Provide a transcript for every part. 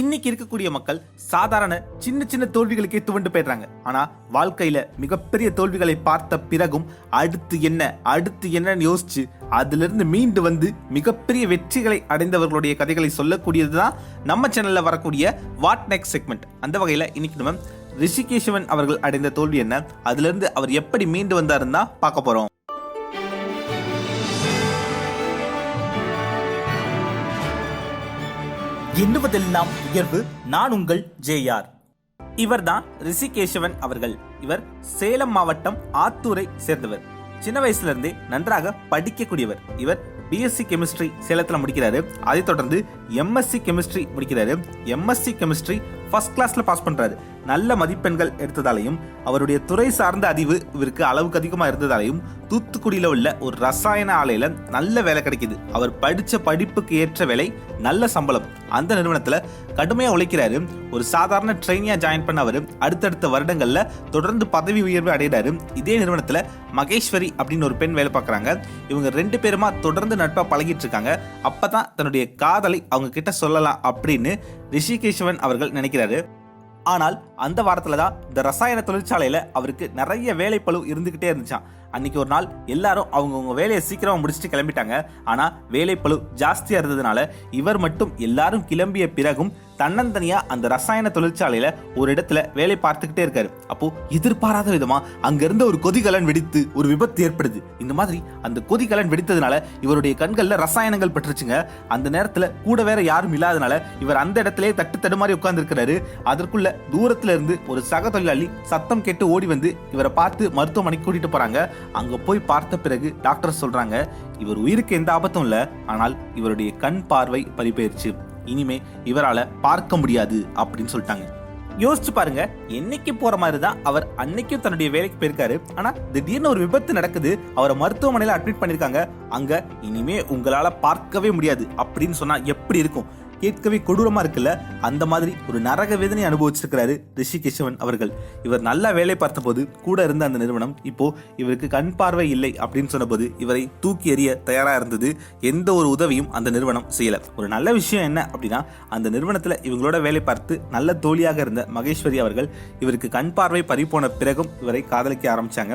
இன்னைக்கு இருக்கக்கூடிய மக்கள் சாதாரண சின்ன சின்ன தோல்விகளுக்கே துவண்டு போயிடுறாங்க. ஆனா வாழ்க்கையில மிகப்பெரிய தோல்விகளை பார்த்த பிறகும் அடுத்து என்ன அடுத்து என்னன்னு யோசிச்சு அதிலிருந்து மீண்டு வந்து மிகப்பெரிய வெற்றிகளை அடைந்தவர்களுடைய கதைகளை சொல்லக்கூடியதுதான் நம்ம சேனல்ல வரக்கூடிய வாட் நெக்ஸ்ட் செக்மெண்ட் அந்த வகையில இன்னைக்கு நம்ம ரிஷிகேஷவன் அவர்கள் அடைந்த தோல்வி என்ன அதுலேருந்து அவர் எப்படி மீண்டு வந்தாருன்னு தான் பார்க்க போறோம். எண்ணுவதெல்லாம் உயர்வு. நான் உங்கள் ஜேஆர். இவர்தான் ரிஷிகேஷவன் அவர்கள். இவர் சேலம் மாவட்டம் ஆத்தூரை சேர்ந்தவர். சின்ன வயசுல இருந்தே நன்றாக படிக்கக்கூடியவர். இவர் பிஎஸ்சி கெமிஸ்ட்ரி சேலத்தில் முடிக்கிறாரு. அதைத் தொடர்ந்து எம்எஸ்சி கெமிஸ்ட்ரி முடிக்கிறாரு. எம்எஸ்சி கெமிஸ்ட்ரி ஃபர்ஸ்ட் கிளாஸ்ல பாஸ் பண்றாரு. நல்ல மதிப்பெண்கள் எடுத்ததாலையும் அவருடைய துறை சார்ந்த அறிவு இவருக்கு அளவுக்கு அதிகமாக இருந்ததாலையும் தூத்துக்குடியில் உள்ள ஒரு ரசாயன ஆலையில் நல்ல வேலை கிடைக்கிது. அவர் படித்த படிப்புக்கு ஏற்ற வேலை நல்ல சம்பளம். அந்த நிறுவனத்தில் கடுமையாக உழைக்கிறாரு. ஒரு சாதாரண ட்ரெயினியாக ஜாயின் பண்ண அவர் அடுத்தடுத்த வருடங்களில் தொடர்ந்து பதவி உயர்வு அடைகிறாரு. இதே நிறுவனத்தில் மகேஸ்வரி அப்படின்னு ஒரு பெண் வேலை பார்க்குறாங்க. இவங்க ரெண்டு பேருமா தொடர்ந்து நட்பாக பழகிட்டு இருக்காங்க. அப்போ தான் தன்னுடைய காதலை அவங்க கிட்ட சொல்லலாம் அப்படின்னு ரிஷிகேஷவன் அவர்கள் நினைக்கிறாரு. ஆனால் அந்த வாரத்துல தான் இந்த ரசாயன தொழிற்சாலையில அவருக்கு நிறைய வேலைப்பளு இருந்துகிட்டே இருந்துச்சான் அன்னைக்கு ஒரு நாள் எல்லாரும் அவங்கவுங்க வேலையை சீக்கிரமாக முடிச்சுட்டு கிளம்பிட்டாங்க. ஆனா வேலைப்பளு ஜாஸ்தியாக இருந்ததுனால இவர் மட்டும் எல்லாரும் கிளம்பிய பிறகும் தன்னந்தனியாக அந்த ரசாயன தொழிற்சாலையில் ஒரு இடத்துல வேலை பார்த்துக்கிட்டே இருக்காரு. அப்போ எதிர்பாராத விதமாக அங்கேருந்த ஒரு கொதிகலன் வெடித்து ஒரு விபத்து ஏற்படுது. இந்த மாதிரி அந்த கொதிகலன் வெடித்ததுனால இவருடைய கண்களில் ரசாயனங்கள் பட்டுருச்சுங்க. அந்த நேரத்தில் கூட வேற யாரும் இல்லாதனால இவர் அந்த இடத்திலே தட்டு தடுமாறி உட்கார்ந்துருக்கிறாரு. அதற்குள்ள தூரத்துல இருந்து ஒரு சக தொழிலாளி சத்தம் கேட்டு ஓடி வந்து இவரை பார்த்து மருத்துவமனைக்கு கூட்டிட்டு போறாங்க. அங்க போய் பார்த்த பிறகு டாக்டர் சொல்றாங்க இவர் உயிருக்கு எந்த ஆபத்தும் இல்ல ஆனால் இவருடைய கண் பார்வை பறிபோயிருச்சு. இனிமே இவரால பார்க்க முடியாது அப்படின்னு சொல்லிட்டாங்க. யோசிச்சு பாருங்க என்னைக்கு போற மாதிரி தான் அவர் அன்னைக்கும் தன்னுடைய வேலைக்கு போயிருக்காரு. ஆனா திடீர்னு ஒரு விபத்து நடக்குது அவரை மருத்துவமனையில அட்மிட் பண்ணிருக்காங்க. அங்க இனிமே உங்களால பார்க்கவே முடியாது அப்படின்னு சொன்னா எப்படி இருக்கும்? கேட்கவே கொடூரமாக இருக்குல்ல? அந்த மாதிரி ஒரு நரக வேதனை அனுபவிச்சிருக்கிறாரு ரிஷிகேஷவன் அவர்கள். இவர் நல்லா வேலை பார்த்தபோது கூட இருந்த அந்த நிறுவனம் இப்போ இவருக்கு கண் பார்வை இல்லை அப்படின்னு சொன்னபோது இவரை தூக்கி எறிய தயாராக இருந்தது. எந்த ஒரு உதவியும் அந்த நிறுவனம் செய்யலை. ஒரு நல்ல விஷயம் என்ன அப்படின்னா அந்த நிறுவனத்தில் இவங்களோட வேலை பார்த்து நல்ல தோழியாக இருந்த மகேஸ்வரி அவர்கள் இவருக்கு கண் பார்வை பறிப்போன பிறகும் இவரை காதலிக்க ஆரம்பித்தாங்க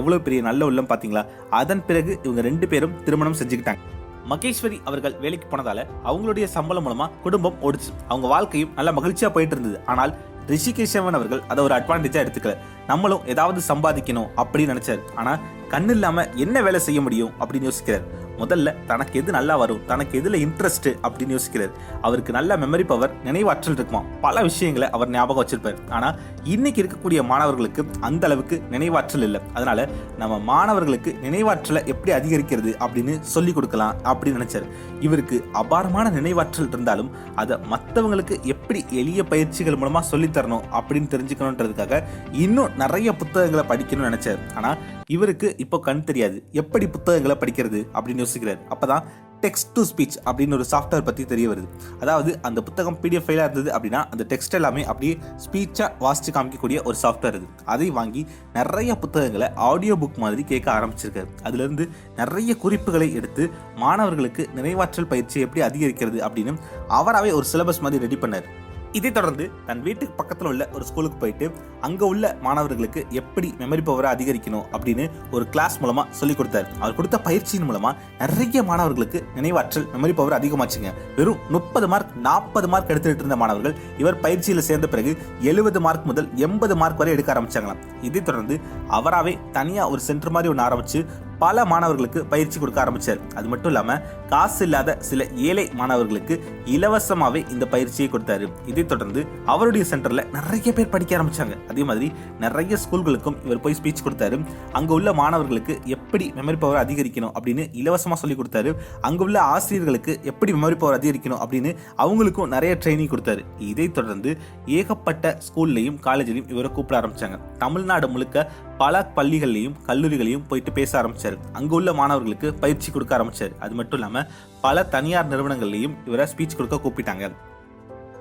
எவ்வளோ பெரிய நல்ல உள்ளம் பார்த்தீங்களா? அதன் பிறகு இவங்க ரெண்டு பேரும் திருமணம் செஞ்சுக்கிட்டாங்க. மகேஸ்வரி அவர்கள் வேலைக்கு போனதால அவங்களுடைய சம்பளம் மூலமா குடும்பம் ஓடிச்சு. அவங்க வாழ்க்கையும் நல்ல மகிழ்ச்சியா போயிட்டு இருந்தது. ஆனால் ரிஷிகேஷவன் அவர்கள் அதை ஒரு அட்வான்டேஜா எடுத்துக்கல. நம்மளும் ஏதாவது சம்பாதிக்கணும் அப்படின்னு நினைச்சாரு. ஆனா கண்ணு இல்லாம என்ன வேலை செய்ய முடியும் அப்படின்னு யோசிக்கிறார். முதல்ல தனக்கு எது நல்லா வரும் தனக்கு எதுல இன்ட்ரெஸ்ட் அப்படின்னு யோசிக்கிறார். அவருக்கு நல்ல மெமரி பவர் நினைவாற்றல் இருக்குமா? பல விஷயங்களை அவர் ஞாபகம் வச்சிருப்பார். ஆனா இன்னைக்கு இருக்கக்கூடிய மாணவர்களுக்கு அந்த அளவுக்கு நினைவாற்றல் இல்லை. அதனால நம்ம மாணவர்களுக்கு நினைவாற்றலை எப்படி அதிகரிக்கிறது அப்படின்னு சொல்லி கொடுக்கலாம் அப்படின்னு நினைச்சாரு. இவருக்கு அபாரமான நினைவாற்றல் இருந்தாலும் அதை மற்றவங்களுக்கு எப்படி எளிய பயிற்சிகள் மூலமா சொல்லித் தரணும் அப்படின்னு தெரிஞ்சுக்கணுன்றதுக்காக இன்னும் நிறைய புத்தகங்களை படிக்கணும்னு நினைச்சார். ஆனா இவருக்கு இப்போ கண் தெரியாது. எப்படி புத்தகங்களை படிக்கிறது அப்படின்னு யோசிக்கிறார் அப்பதான் டெக்ஸ்ட் டு ஸ்பீச் அப்படின்னு ஒரு சாஃப்ட்வேர் பற்றி தெரிய வருது. அதாவது அந்த புத்தகம் பிடிஎஃப் ஃபைலாக இருந்தது அப்படின்னா அந்த டெக்ஸ்ட் எல்லாமே அப்படியே ஸ்பீச்சாக வாசித்து காமிக்கக்கூடிய ஒரு சாஃப்ட்வேர் இது. அதை வாங்கி நிறைய புத்தகங்களை ஆடியோ புக் மாதிரி கேட்க ஆரம்பிச்சிருக்காரு. அதுலேருந்து நிறைய குறிப்புகளை எடுத்து மாணவர்களுக்கு நினைவாற்றல் பயிற்சி எப்படி அதிகரிக்கிறது அப்படின்னு அவராகவே ஒரு சிலபஸ் மாதிரி ரெடி பண்ணார். இதைத் தொடர்ந்து தன் வீட்டுக்கு பக்கத்தில் உள்ள ஒரு ஸ்கூலுக்கு போயிட்டு அங்கே உள்ள மாணவர்களுக்கு எப்படி மெமரி பவரை அதிகரிக்கணும் அப்படின்னு ஒரு கிளாஸ் மூலமாக சொல்லி கொடுத்தார். அவர் கொடுத்த பயிற்சியின் மூலமாக நிறைய மாணவர்களுக்கு நினைவாற்றல் மெமரி பவர் அதிகமாச்சுங்க. வெறும் முப்பது மார்க் நாற்பது மார்க் எடுத்துகிட்டு இருந்த மாணவர்கள் இவர் பயிற்சியில் சேர்ந்த பிறகு எழுபது மார்க் முதல் எண்பது மார்க் வரை எடுக்க ஆரம்பிச்சாங்களாம். இதைத் தொடர்ந்து அவராகவே தனியாக ஒரு சென்டர் மாதிரி ஒன்று ஆரம்பித்து பல மாணவர்களுக்கு பயிற்சி கொடுக்க ஆரம்பிச்சார். அது மட்டும் இல்லாமல் காசு இல்லாத சில ஏழை மாணவர்களுக்கு இலவசமாகவே இந்த பயிற்சியை கொடுத்தாரு. இதைத் தொடர்ந்து அவருடைய சென்டரில் நிறைய பேர் படிக்க ஆரம்பிச்சாங்க. அதே மாதிரி நிறைய ஸ்கூல்களுக்கும் இவர் போய் ஸ்பீச் கொடுத்தாரு. அங்கே உள்ள மாணவர்களுக்கு எப்படி மெமரி பவர் அதிகரிக்கணும் அப்படின்னு இலவசமாக சொல்லி கொடுத்தாரு. அங்கே உள்ள ஆசிரியர்களுக்கு எப்படி மெமரி பவர் அதிகரிக்கணும் அப்படின்னு அவங்களுக்கும் நிறைய ட்ரைனிங் கொடுத்தாரு. இதைத் தொடர்ந்து ஏகப்பட்ட ஸ்கூல்லையும் காலேஜ்லையும் இவரை கூப்பிட ஆரம்பித்தாங்க தமிழ்நாடு முழுக்க பல பள்ளிகள்லையும் கல்லூரிகளையும் போயிட்டு பேச ஆரம்பிச்சார். அங்க உள்ள மாணவர்களுக்கு பயிற்சி கொடுக்க ஆரம்பிச்சாரு. அது மட்டும் இல்லாம பல தனியார் நிறுவனங்கள்லையும் இவரை ஸ்பீச் கொடுக்க கூப்பிட்டாங்க.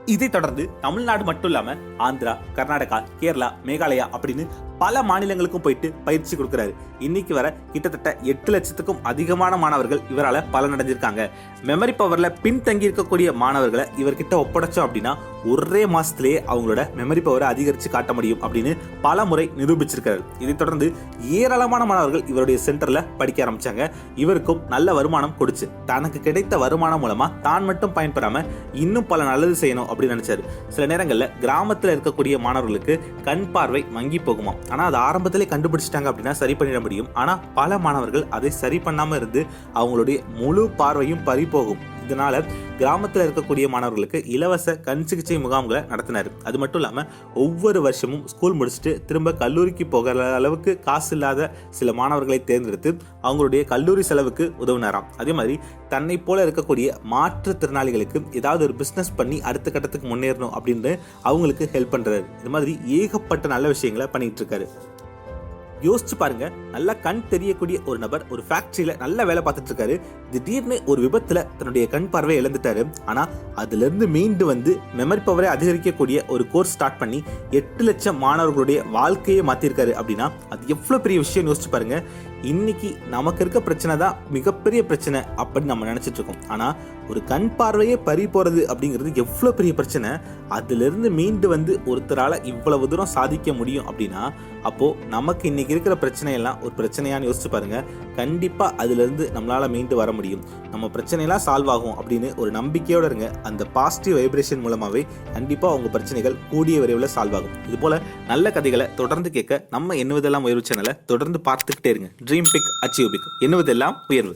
இதை தொடர்ந்து தமிழ்நாடு மட்டும் இல்லாம ஆந்திரா கர்நாடகா கேரளா மேகாலயா அப்படின்னு பல மாநிலங்களுக்கும் போயிட்டு பயிற்சி கொடுக்குறாரு. இன்னைக்கு வர கிட்டத்தட்ட எட்டு லட்சத்துக்கும் அதிகமான மாணவர்கள் இவரால் பலனடைஞ்சிருக்காங்க. மெமரி பவர்ல பின்தங்கி இருக்கக்கூடிய மாணவர்களை இவர்கிட்ட ஒப்படைச்சோம் அப்படின்னா ஒரே மாசத்திலேயே அவங்களோட மெமரி பவரை அதிகரித்து காட்ட முடியும் அப்படின்னு பல முறை நிரூபிச்சிருக்காரு இதைத் தொடர்ந்து ஏராளமான மாணவர்கள் இவருடைய சென்டரில் படிக்க ஆரம்பித்தாங்க இவருக்கும் நல்ல வருமானம் கொடுச்சு தனக்கு கிடைத்த வருமானம் மூலமா தான் மட்டும் பயன்பெறாமல் இன்னும் பல நல்லது செய்யணும் அப்படின்னு நினைச்சாரு. சில நேரங்களில் கிராமத்தில் இருக்கக்கூடிய மாணவர்களுக்கு கண் பார்வை மங்கி போகுமா ஆனால் அது ஆரம்பத்திலே கண்டுபிடிச்சிட்டாங்க அப்படின்னா சரி பண்ணிட முடியும். ஆனால் பல மாணவர்கள் அதை சரி பண்ணாமல் இருந்து அவங்களுடைய முழு பார்வையும் பறி போகும். இதனால கிராமத்தில் இருக்கக்கூடிய மாணவர்களுக்கு இலவச கண் சிகிச்சை முகாம்களை நடத்தினார். அது மட்டும் இல்லாமல் ஒவ்வொரு வருஷமும் ஸ்கூல் முடிச்சுட்டு திரும்ப கல்லூரிக்கு போகிற அளவுக்கு காசு இல்லாத சில மாணவர்களை தேர்ந்தெடுத்து அவங்களுடைய கல்லூரி செலவுக்கு உதவினாராம். அதே மாதிரி தன்னை போல இருக்கக்கூடிய மாற்றுத்திறனாளிகளுக்கு ஏதாவது ஒரு பிஸ்னஸ் பண்ணி அடுத்த கட்டத்துக்கு முன்னேறணும் அப்படின்னு அவங்களுக்கு ஹெல்ப் பண்ணுறாரு இது மாதிரி ஏகப்பட்ட நல்ல விஷயங்களை பண்ணிட்டு இருக்காரு. யோசிச்சு பாருங்க. நல்லா கண் தெரியக்கூடிய ஒரு நபர் ஒரு ஃபேக்டரியில நல்ல வேலை பார்த்துட்டு இருக்காரு திடீர்னு ஒரு விபத்துல தன்னுடைய கண் பார்வையை இழந்துட்டாரு. ஆனா அதுல இருந்து மீண்டு வந்து மெமரி பவரை அதிகரிக்கக்கூடிய ஒரு கோர்ஸ் ஸ்டார்ட் பண்ணி எட்டு லட்சம் மாணவர்களுடைய வாழ்க்கையை மாத்திருக்காரு அப்படின்னா அது எவ்வளவு பெரிய விஷயம் யோசிச்சு பாருங்க. இன்னைக்கு நமக்கு இருக்க பிரச்சனை தான் மிகப்பெரிய பிரச்சனை அப்படின்னு நம்ம நினச்சிட்டு இருக்கோம். ஆனால் ஒரு கண் பார்வையே பறி போகிறது அப்படிங்கிறது எவ்வளோ பெரிய பிரச்சனை? அதிலிருந்து மீண்டு வந்து ஒருத்தரால் இவ்வளவு தூரம் சாதிக்க முடியும் அப்படின்னா அப்போது நமக்கு இன்னைக்கு இருக்கிற பிரச்சனையெல்லாம் ஒரு பிரச்சனையான்னு யோசிச்சு பாருங்கள் கண்டிப்பாக அதிலிருந்து நம்மளால் மீண்டு வர முடியும். நம்ம பிரச்சனையெல்லாம் சால்வ் ஆகும் அப்படின்னு ஒரு நம்பிக்கையோடு இருங்க. அந்த பாசிட்டிவ் வைப்ரேஷன் மூலமாகவே கண்டிப்பாக உங்கள் பிரச்சனைகள் கூடிய விரைவில் சால்வ் ஆகும். இதுபோல் நல்ல கதைகளை தொடர்ந்து கேட்க நம்ம எண்ணுவதெல்லாம் உயர்வு சேனலை தொடர்ந்து பார்த்துக்கிட்டே இருங்க. ட்ரீம் பிக் அச்சீவ் பிக் எண்ணுவதெல்லாம் உயர்வு?